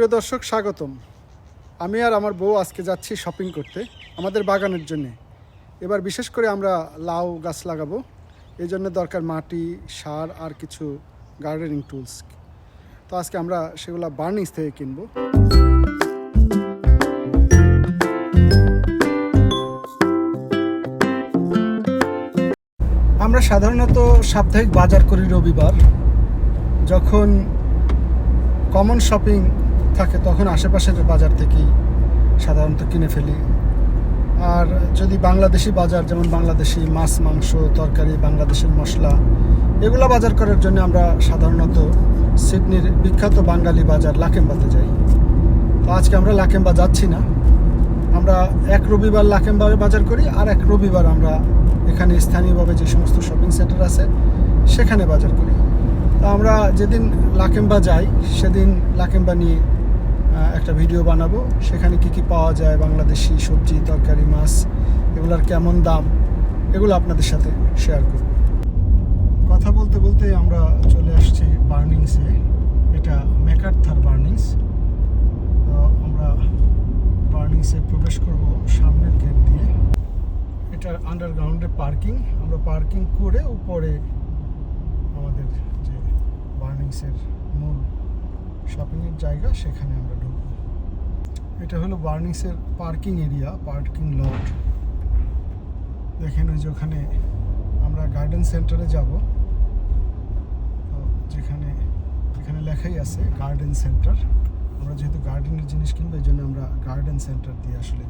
প্রিয় দর্শক, স্বাগতম। আমি আর আমার বউ আজকে যাচ্ছি শপিং করতে, আমাদের বাগানের জন্য। এবার বিশেষ করে আমরা লাউ গাছ লাগাবো, এই জন্য দরকার মাটি, সার আর কিছু গার্ডেনিং টুলস তো আজকে আমরা সেগুলো বার্নিংস থেকে কিনবো। আমরা সাধারণত সাপ্তাহিক বাজার করি রবিবার, যখন কমন শপিং থাকে, তখন আশেপাশের বাজার থেকেই সাধারণত কিনে ফেলি। আর যদি বাংলাদেশি বাজার, যেমন বাংলাদেশি মাছ, মাংস, তরকারি, বাংলাদেশের মশলা, এগুলো বাজার করার জন্য আমরা সাধারণত সিডনির বিখ্যাত বাঙালি বাজার লাকেম্বাতে যাই। তো আজকে আমরা লাকেম্বা যাচ্ছি না। আমরা এক রবিবার লাকেম্বারে বাজার করি, আর এক রবিবার আমরা এখানে স্থানীয়ভাবে যে সমস্ত শপিং সেন্টার আছে, সেখানে বাজার করি। তো আমরা যেদিন লাকেম্বা যাই, সেদিন লাকেম্বা নিয়ে একটা ভিডিও বানাবো। সেখানে কি কি পাওয়া যায়, বাংলাদেশি সবজি, তরকারি, মাছ, এগুলার কেমন দাম, এগুলো আপনাদের সাথে শেয়ার করব। কথা বলতে বলতে আমরা চলে আসছি বার্নিংসে এটা ম্যাকার্থার বার্নিংস আমরা বার্নিংসে প্রবেশ করব সামনের গেট দিয়ে। এটার আন্ডারগ্রাউন্ডে পার্কিং আমরা পার্কিং করে উপরে আমাদের যে বার্নিংসের মূল শপিংয়ের জায়গা, সেখানে আমরা ঢুকবো। এটা হলো বার্নিংসের পার্কিং এরিয়া পার্কিং লট দেখেন ওই যে ওখানে আমরা গার্ডেন সেন্টারে যাব। যেখানে এখানে লেখাই আছে গার্ডেন সেন্টার আমরা যেহেতু গার্ডেনের জিনিস কিনবো, এই জন্য আমরা গার্ডেন সেন্টার দিয়ে আসলে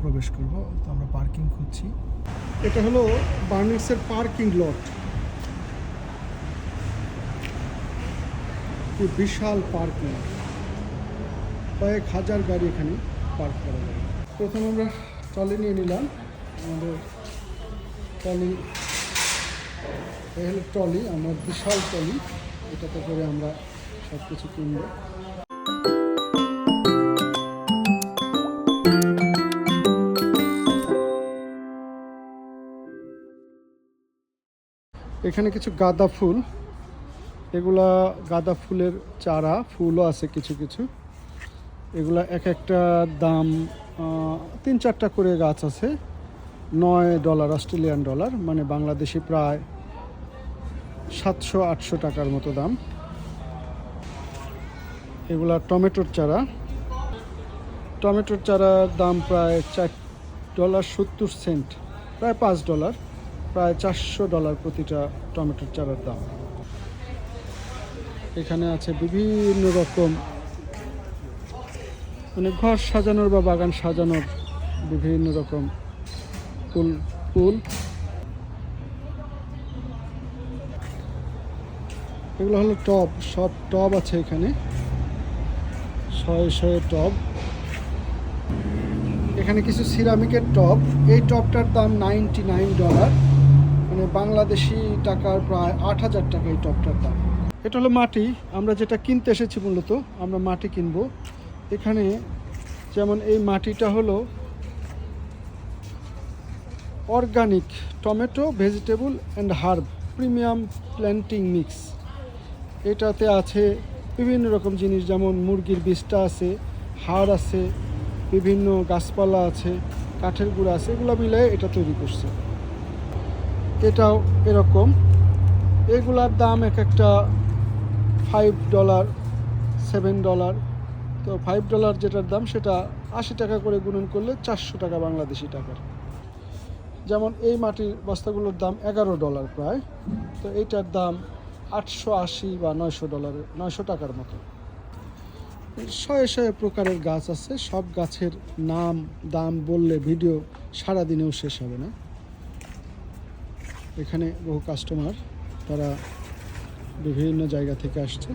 প্রবেশ করব। তো আমরা পার্কিং খুঁজছি। এটা হলো বার্নিংসের পার্কিং লট কি বিশাল পার্কিং। কয়েক হাজার গাড়ি এখানে পার্ক করা যায়। প্রথম আমরা ট্রলি নিয়ে নিলাম। আমাদের ট্রলি এই ট্রলি, আমার বিশাল ট্রলি। এটাতে করে আমরা সব কিছু কিনবো। এখানে কিছু গাঁদা ফুল। এগুলা গাঁদা ফুলের চারা, ফুলও আছে কিছু কিছু। এগুলা এক একটা দাম তিন চারটা করে গাছ আছে। নয় ডলার, অস্ট্রেলিয়ান ডলার মানে বাংলাদেশি প্রায় সাতশো, আটশো টাকার মতো দাম। এগুলা টমেটোর চারা। টমেটোর চারার দাম প্রায় চার ডলার সত্তর সেন্ট, প্রায় পাঁচ ডলার, প্রায় চারশো ডলার প্রতিটা টমেটোর চারার দাম। এখানে আছে বিভিন্ন রকম মানে ঘর সাজানোর বা বাগান সাজানোর বিভিন্ন রকম ফুল ফুল। এগুলো হলো টব, সব টব আছে এখানে। শয়ে শয়ে টব। এখানে কিছু সিরামিকের টব। এই টবটার দাম নাইনটি নাইন ডলার। মানে বাংলাদেশি টাকার প্রায় আট হাজার টাকা এই টবটার দাম। এটা হলো মাটি। আমরা যেটা কিনতে এসেছি মূলত, আমরা মাটি কিনবো। এখানে যেমন এই মাটিটা হলো organic tomato, vegetable and herb, premium planting mix. এটাতে আছে বিভিন্ন রকম জিনিস, যেমন মুরগির বীজটা আছে, হাড় আছে, বিভিন্ন গাছপালা আছে, কাঠের গুঁড়া আছে, এগুলো মিলিয়ে এটা তৈরি করছে। এটাও এরকম। এগুলার দাম এক একটা ফাইভ ডলার সেভেন ডলার তো ফাইভ ডলার যেটার দাম সেটা আশি টাকা করে গুণন করলে চারশো টাকা বাংলাদেশি টাকার। যেমন এই মাটির বস্তাগুলোর দাম এগারো ডলার প্রায়, তো এইটার দাম আটশো আশি বা নয়শো ডলারের নয়শো টাকার মতো। শয়ে শয়ে প্রকারের গাছ আছে, সব গাছের নাম, দাম বললে ভিডিও সারাদিনেও শেষ হবে না। এখানে বহু কাস্টমার তারা বিভিন্ন জায়গা থেকে আসছে।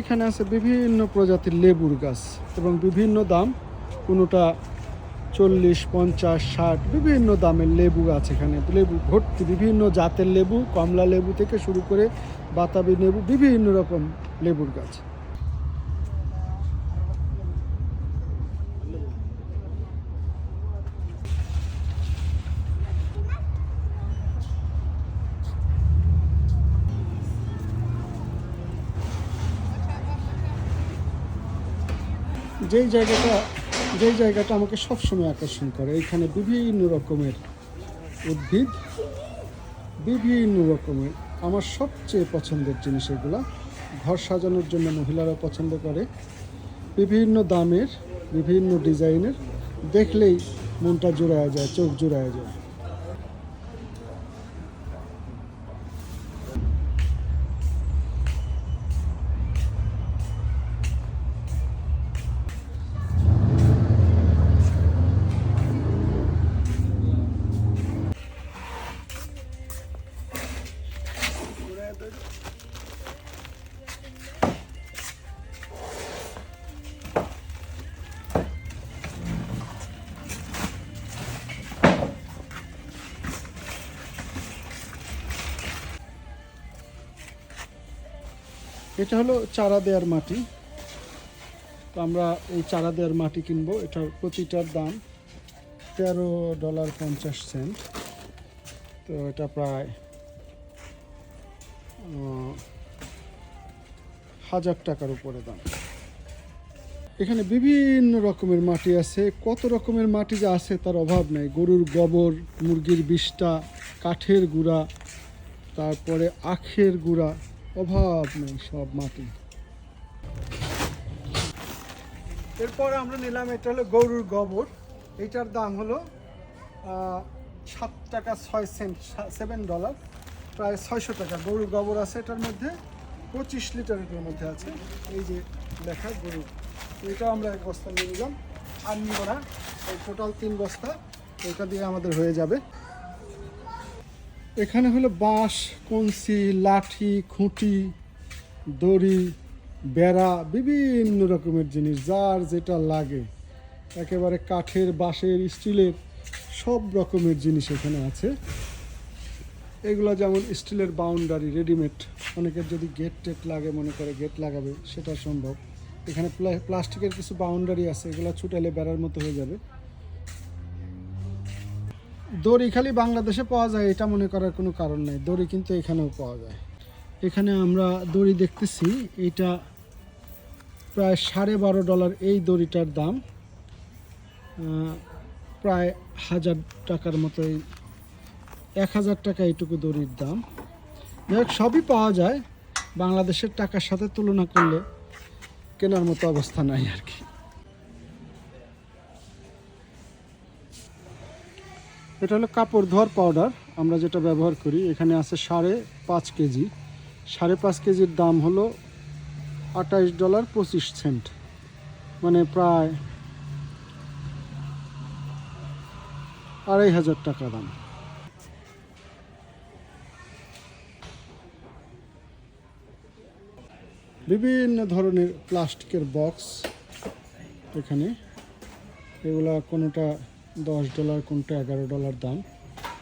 এখানে আছে বিভিন্ন প্রজাতির লেবুর গাছ এবং বিভিন্ন দাম, কোনোটা চল্লিশ, পঞ্চাশ, ষাট, বিভিন্ন দামের লেবু গাছ এখানে। লেবু ভর্তি বিভিন্ন জাতের লেবু, কমলা লেবু থেকে শুরু করে বাতাবি লেবু, বিভিন্ন রকম লেবুর গাছ। যেই জায়গাটা যেই জায়গাটা আমাকে সবসময় আকর্ষণ করে, এখানে বিভিন্ন রকমের উদ্ভিদ, বিভিন্ন রকমের, আমার সবচেয়ে পছন্দের জিনিস এগুলা। ঘর সাজানোর জন্য মহিলারা পছন্দ করে। বিভিন্ন দামের, বিভিন্ন ডিজাইনের, দেখলেই মনটা জোড়ায় যায়, চোখ জোড়ায় যায়। এটা হলো চারা দেওয়ার মাটি। তো আমরা এই চারা দেওয়ার মাটি কিনবো। এটার প্রতিটার দাম তেরো ডলার পঞ্চাশ সেন্ট। তো এটা প্রায় হাজার টাকার উপরে দাম। এখানে বিভিন্ন রকমের মাটি আছে। কত রকমের মাটি যে আছে তার অভাব নেই। গরুর গোবর, মুরগির বিষ্ঠা, কাঠের গুঁড়া, তারপরে আখের গুঁড়া, অভাব নেই সব মাটি। এরপর আমরা নিলাম, এটা হলো গরুর গোবর। এটার দাম হলো সাত টাকা ছয় সেন্ট সেভেন ডলার প্রায় ছয়শো টাকা। গরুর গোবর আছে এটার মধ্যে, পঁচিশ লিটার এটার মধ্যে আছে। এই যে লেখা গরু এটা আমরা এক বস্তা নিয়ে নিলাম। আর নিব এই টোটাল তিন বস্তা, এটা দিয়ে আমাদের হয়ে যাবে। এখানে হলো বাঁশ কঞ্চি লাঠি, খুঁটি, দড়ি, বেড়া, বিভিন্ন রকমের জিনিস, যার যেটা লাগে। একেবারে কাঠের, বাঁশের, স্টিলের সব রকমের জিনিস এখানে আছে। এগুলো যেমন স্টিলের বাউন্ডারি রেডিমেড অনেকের যদি গেট টেট লাগে, মনে করে গেট লাগাবে, সেটা সম্ভব। এখানে প্লা- প্লাস্টিকের কিছু বাউন্ডারি আছে, এগুলো ছুটালে বেড়ার মতো হয়ে যাবে। দড়ি খালি বাংলাদেশে পাওয়া যায়, এটা মনে করার কোনো কারণ নেই। দড়ি কিন্তু এখানেও পাওয়া যায়। এখানে আমরা দড়ি দেখতেছি, এটা প্রায় সাড়ে বারো ডলার এই দড়িটার দাম। প্রায় হাজার টাকার মতো এক হাজার টাকা এইটুকু দড়ির দাম। যাই সবই পাওয়া যায়। বাংলাদেশের টাকার সাথে তুলনা করলে কেনার মতো অবস্থা নাই আর কি। এটা হলো কাপড় ধোয়ার পাউডার আমরা যেটা ব্যবহার করি, এখানে আছে সাড়ে পাঁচ কেজি। সাড়ে পাঁচ কেজির দাম হলো আঠাইশ ডলার পঁচিশ সেন্ট। মানে প্রায় আড়াই হাজার টাকা দাম। বিভিন্ন ধরনের প্লাস্টিকের বক্স এখানে। এগুলা কোনোটা দশ ডলার, কোনটা এগারো ডলার দাম।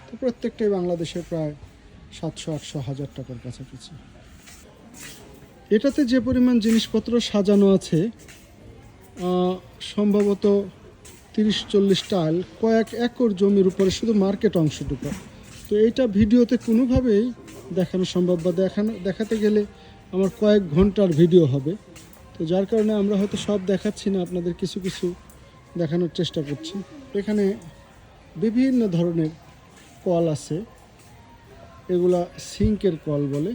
তো প্রত্যেকটাই বাংলাদেশে প্রায় সাতশো, আটশো, হাজার টাকার কাছাকাছি। এটাতে যে পরিমাণ জিনিসপত্র সাজানো আছে সম্ভবত তিরিশ, চল্লিশ টাইল, কয়েক একর জমির উপরে শুধু মার্কেট অংশটুকু। তো এইটা ভিডিওতে কোনোভাবেই দেখানো সম্ভব বা দেখানো, দেখাতে গেলে আমার কয়েক ঘণ্টার ভিডিও হবে। তো যার কারণে আমরা হয়তো সব দেখাচ্ছি না, আপনাদের কিছু কিছু দেখানোর চেষ্টা করছি। এখানে বিভিন্ন ধরনের কল আছে। এগুলা সিঙ্কের কল বলে।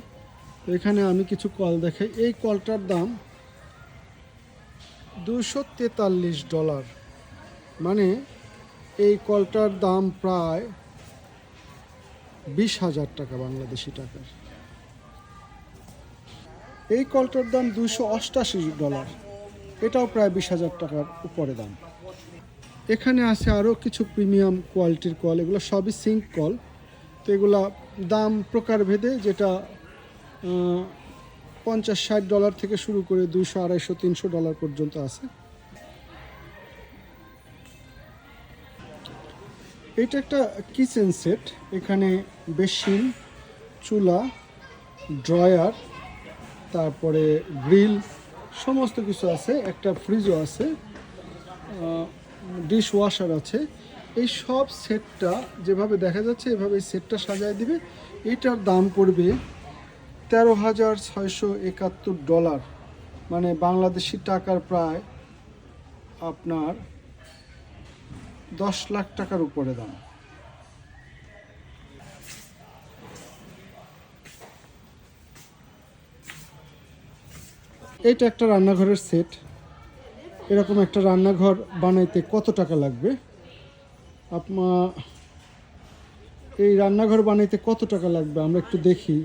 এখানে আমি কিছু কল দেখাই। এই কলটার দাম দুশো তেতাল্লিশ ডলার। মানে এই কলটার দাম প্রায় বিশ হাজার টাকা বাংলাদেশি টাকার। এই কলটার দাম দুশো অষ্টাশি ডলার। এটাও প্রায় বিশ হাজার টাকার উপরে দাম। এখানে আছে আরও কিছু প্রিমিয়াম কোয়ালিটির কল। এগুলো সবই সিঙ্ক কল। তো এগুলা দাম প্রকারভেদে যেটা পঞ্চাশ ষাট ডলার থেকে শুরু করে দুইশো আড়াইশো, তিনশো ডলার পর্যন্ত আছে। এটা একটা কিচেন সেট। এখানে বেসিন, চুলা, ড্রয়ার তারপরে গ্রিল, সমস্ত কিছু আছে, একটা ফ্রিজও আছে ডিশ ওয়াশার আছে। এই সব সেটটা যেভাবে দেখা যাচ্ছে, এভাবে সেটটা সাজায় দিবে। এটার দাম পড়বে তেরো হাজার ছয়শো একাত্তর ডলার। মানে বাংলাদেশি টাকার প্রায় আপনার দশ লাখ টাকার উপরে দাম। এইটা একটা রান্নাঘরের সেট এরকম একটা রান্নাঘর বানাইতে কত টাকা লাগবে? আপনার এই রান্নাঘর বানাইতে কত টাকা লাগবে? আমরা একটু দেখি।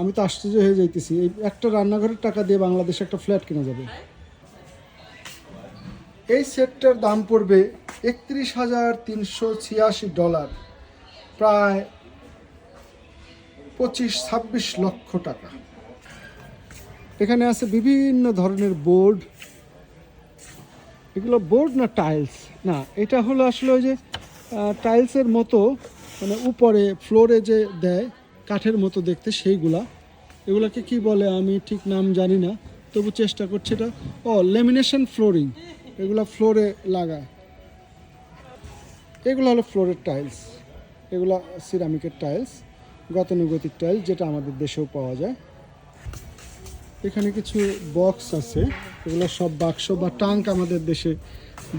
আমি তো আশ্চর্য হয়ে যাইতেছি। এই একটা রান্নাঘরের টাকা দিয়ে বাংলাদেশে একটা ফ্ল্যাট কেনা যাবে। এই সেটটার দাম পড়বে একত্রিশ হাজার তিনশো ছিয়াশি ডলার প্রায় পঁচিশ ছাব্বিশ লক্ষ টাকা। এখানে আছে বিভিন্ন ধরনের বোর্ড। এগুলো বোর্ড না টাইলস? না, এটা হলো আসলে ওই যে টাইলসের মতো মানে উপরে, ফ্লোরে যে দেয়, কাঠের মতো দেখতে সেইগুলা। এগুলোকে কি বলে আমি ঠিক নাম জানি না, তবু চেষ্টা করছি এটা। ও লেমিনেশন ফ্লোরিং এগুলো ফ্লোরে লাগায়। এগুলো হলো ফ্লোরের টাইলস, এগুলো সিরামিকের টাইলস, গতানুগতিক টাইলস, যেটা আমাদের দেশেও পাওয়া যায়। এখানে কিছু বক্স আছে। এগুলো সব বাক্স বা টাঙ্ক আমাদের দেশে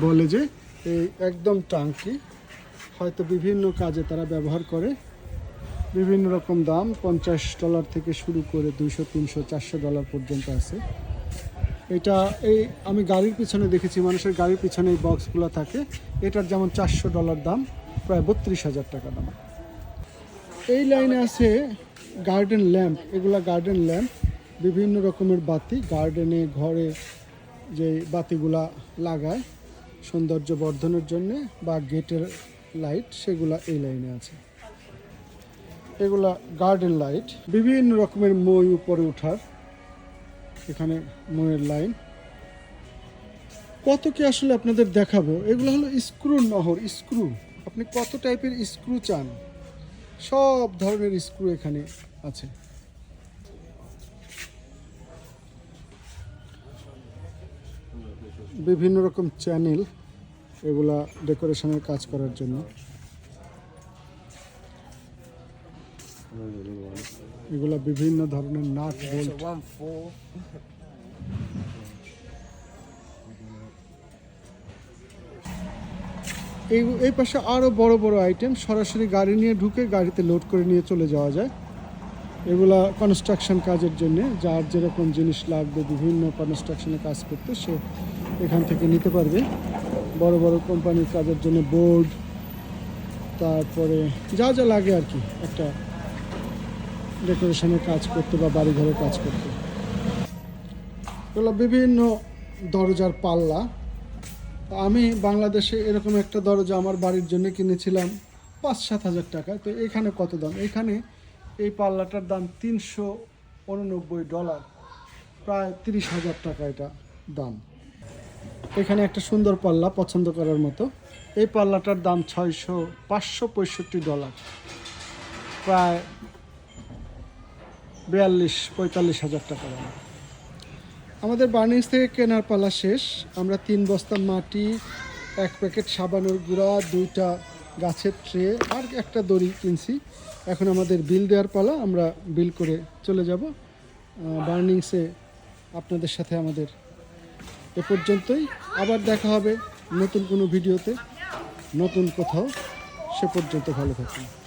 বলে যে এই একদম টাঙ্কি হয়তো বিভিন্ন কাজে তারা ব্যবহার করে। বিভিন্ন রকম দাম, পঞ্চাশ ডলার থেকে শুরু করে দুইশো, তিনশো, চারশো ডলার পর্যন্ত আছে। এটা এই আমি গাড়ির পিছনে দেখেছি, মানুষের গাড়ির পিছনে এই বক্সগুলো থাকে। এটার যেমন চারশো ডলার দাম, প্রায় বত্রিশ হাজার টাকা দাম। এই লাইনে আছে গার্ডেন ল্যাম্প এগুলা গার্ডেন ল্যাম্প বিভিন্ন রকমের বাতি, গার্ডেনে, ঘরে যে বাতিগুলা লাগায় সৌন্দর্য বর্ধনের জন্য বা গেটের লাইট, সেগুলা এই লাইনে আছে। এগুলা গার্ডেন লাইট। বিভিন্ন রকমের মই উপরে ওঠার এখানে ময়ের লাইন। কত কি আসলে আপনাদের দেখাবো? এগুলো হলো স্ক্রু নহর, স্ক্রু। আপনি কত টাইপের স্ক্রু চান? সব ধরনের স্ক্রু এখানে আছে। বিভিন্ন রকম চ্যানেল এগুলা ডেকোরেশনের কাজ করার জন্য। এগুলা বিভিন্ন ধরনের নাট এই এই পাশে আরও বড় বড় আইটেম, সরাসরি গাড়ি নিয়ে ঢুকে গাড়িতে লোড করে নিয়ে চলে যাওয়া যায়। এগুলা কনস্ট্রাকশন কাজের জন্য, যার যেরকম জিনিস লাগবে, বিভিন্ন কনস্ট্রাকশনে কাজ করতে সে এখান থেকে নিতে পারবে। বড় বড় কোম্পানির কাজের জন্য বোর্ড তারপরে যা যা লাগে আর কি, একটা ডেকোরেশনের কাজ করতে বা বাড়িঘরের কাজ করতে। এগুলো বিভিন্ন দরজার পাল্লা। আমি বাংলাদেশে এরকম একটা দরজা আমার বাড়ির জন্য কিনেছিলাম, পাঁচ সাত হাজার টাকা। তো এখানে কত দাম? এখানে এই পাল্লাটার দাম তিনশো উননব্বই ডলার। প্রায় তিরিশ হাজার টাকা এটা দাম। এখানে একটা সুন্দর পাল্লা পছন্দ করার মতো। এই পাল্লাটার দাম ছয়শো পাঁচশো পঁয়ষট্টি ডলার। প্রায় বিয়াল্লিশ, পঁয়তাল্লিশ হাজার টাকা দাম। আমাদের বার্নিস থেকে কেনার পালা শেষ। আমরা তিন বস্তা মাটি, এক প্যাকেট সাবানের গুঁড়া, দুইটা গাছের ট্রে আর একটা দড়ি কিনছি। এখন আমাদের বিল দেওয়ার পালা, আমরা বিল করে চলে যাব। বার্নিংসে আপনাদের সাথে আমাদের এ পর্যন্তই। আবার দেখা হবে নতুন কোনো ভিডিওতে। নতুন কোথাও। সে পর্যন্ত ভালো থাকুন।